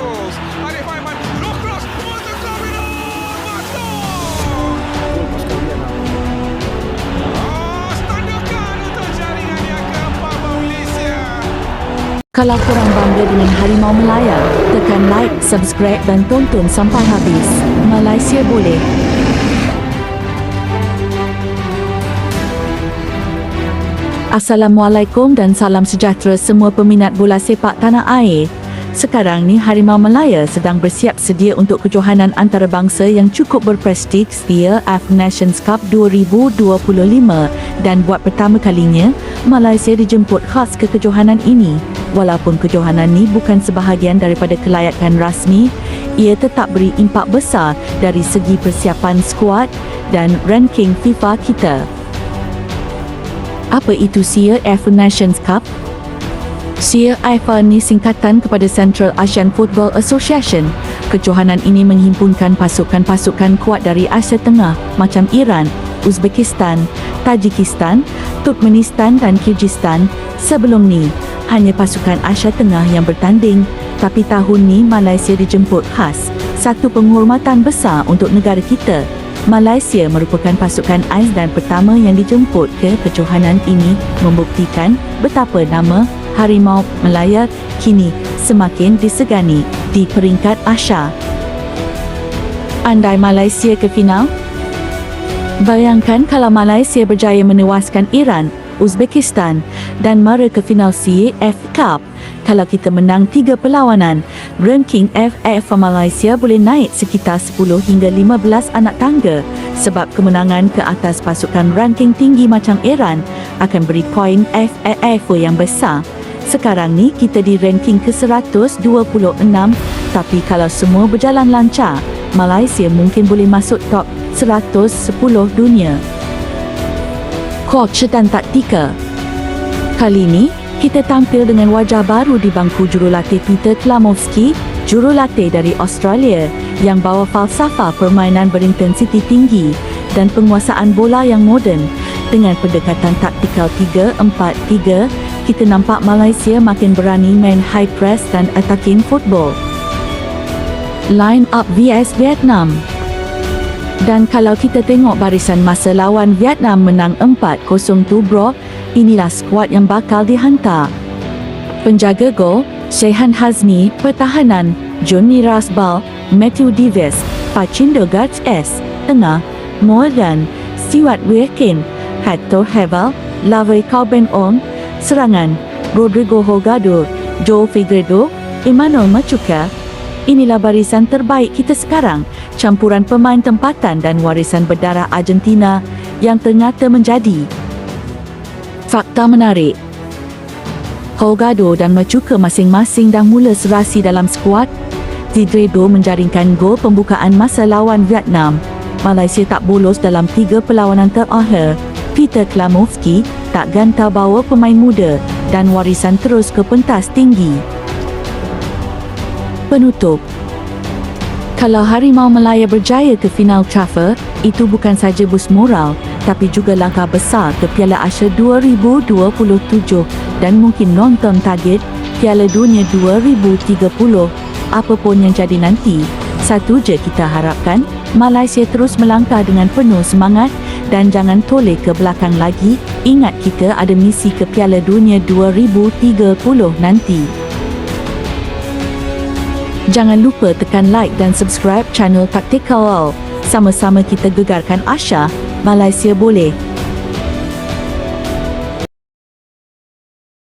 No cross. Kalau kurang bangga dengan harimau Melaya, tekan like, subscribe dan tonton sampai habis. Malaysia boleh. Assalamualaikum dan salam sejahtera semua peminat bola sepak tanah air. Sekarang ni Harimau Melaya sedang bersiap sedia untuk kejohanan antarabangsa yang cukup berprestij via Af Nations Cup 2025 dan buat pertama kalinya Malaysia dijemput khas ke kejohanan ini. Walaupun kejohanan ni bukan sebahagian daripada kelayakan rasmi, ia tetap beri impak besar dari segi persiapan skuad dan ranking FIFA kita. Apa itu SEA Af Nations Cup? SEA AFA ni singkatan kepada Central Asian Football Association. Kejohanan ini menghimpunkan pasukan-pasukan kuat dari Asia Tengah macam Iran, Uzbekistan, Tajikistan, Turkmenistan dan Kyrgyzstan. Sebelum ni, hanya pasukan Asia Tengah yang bertanding, tapi tahun ni Malaysia dijemput khas. Satu penghormatan besar untuk negara kita. Malaysia merupakan pasukan ais dan pertama yang dijemput ke kejohanan ini membuktikan betapa nama Harimau Melaya kini semakin disegani di peringkat Asia. Andai Malaysia ke final? Bayangkan kalau Malaysia berjaya menewaskan Iran, Uzbekistan dan mara ke final CAF Cup. Kalau kita menang tiga perlawanan, ranking FAF Malaysia boleh naik sekitar 10 hingga 15 anak tangga sebab kemenangan ke atas pasukan ranking tinggi macam Iran akan beri poin FAF yang besar. Sekarang ni kita di ranking ke-126 tapi kalau semua berjalan lancar, Malaysia mungkin boleh masuk top 110 dunia. Coach dan taktika Kali ini, kita tampil dengan wajah baru di bangku jurulatih Peter Klamovski, jurulatih dari Australia yang bawa falsafah permainan berintensiti tinggi dan penguasaan bola yang moden. Dengan pendekatan taktikal 3-4-3, kita nampak Malaysia makin berani main high press dan attacking football. Line up vs Vietnam dan kalau kita tengok barisan masa lawan Vietnam menang 4-0 tu bro, inilah skuad yang bakal dihantar. Penjaga gol, Shehan Hazmi, pertahanan, Johnny Rasbal, Matthew Davis, Pacindo Guards S, tengah, Morgan, Stewart Wirkin, Hector Hevel, Lavey Calben On, serangan, Rodrigo Hogado, Joe Figueredo, Emmanuel Machuca, Inilah barisan terbaik kita sekarang, campuran pemain tempatan dan warisan berdarah Argentina yang ternyata menjadi. Fakta menarik. Holgado dan Machuca masing-masing dah mula serasi dalam skuad. Zidredo menjaringkan gol pembukaan masa lawan Vietnam. Malaysia tak bolos dalam tiga perlawanan terakhir. Peter Klamovski tak gantar bawa pemain muda dan warisan terus ke pentas tinggi penutup. Kalau Harimau Melaya berjaya ke final Trafford, itu bukan saja bus moral, tapi juga langkah besar ke Piala Asia 2027 dan mungkin nonton target Piala Dunia 2030. Apapun yang jadi nanti, satu je kita harapkan, Malaysia terus melangkah dengan penuh semangat dan jangan toleh ke belakang lagi. Ingat kita ada misi ke Piala Dunia 2030 nanti. Jangan lupa tekan like dan subscribe channel Taktikal. Sama-sama kita gegarkan Asha, Malaysia boleh.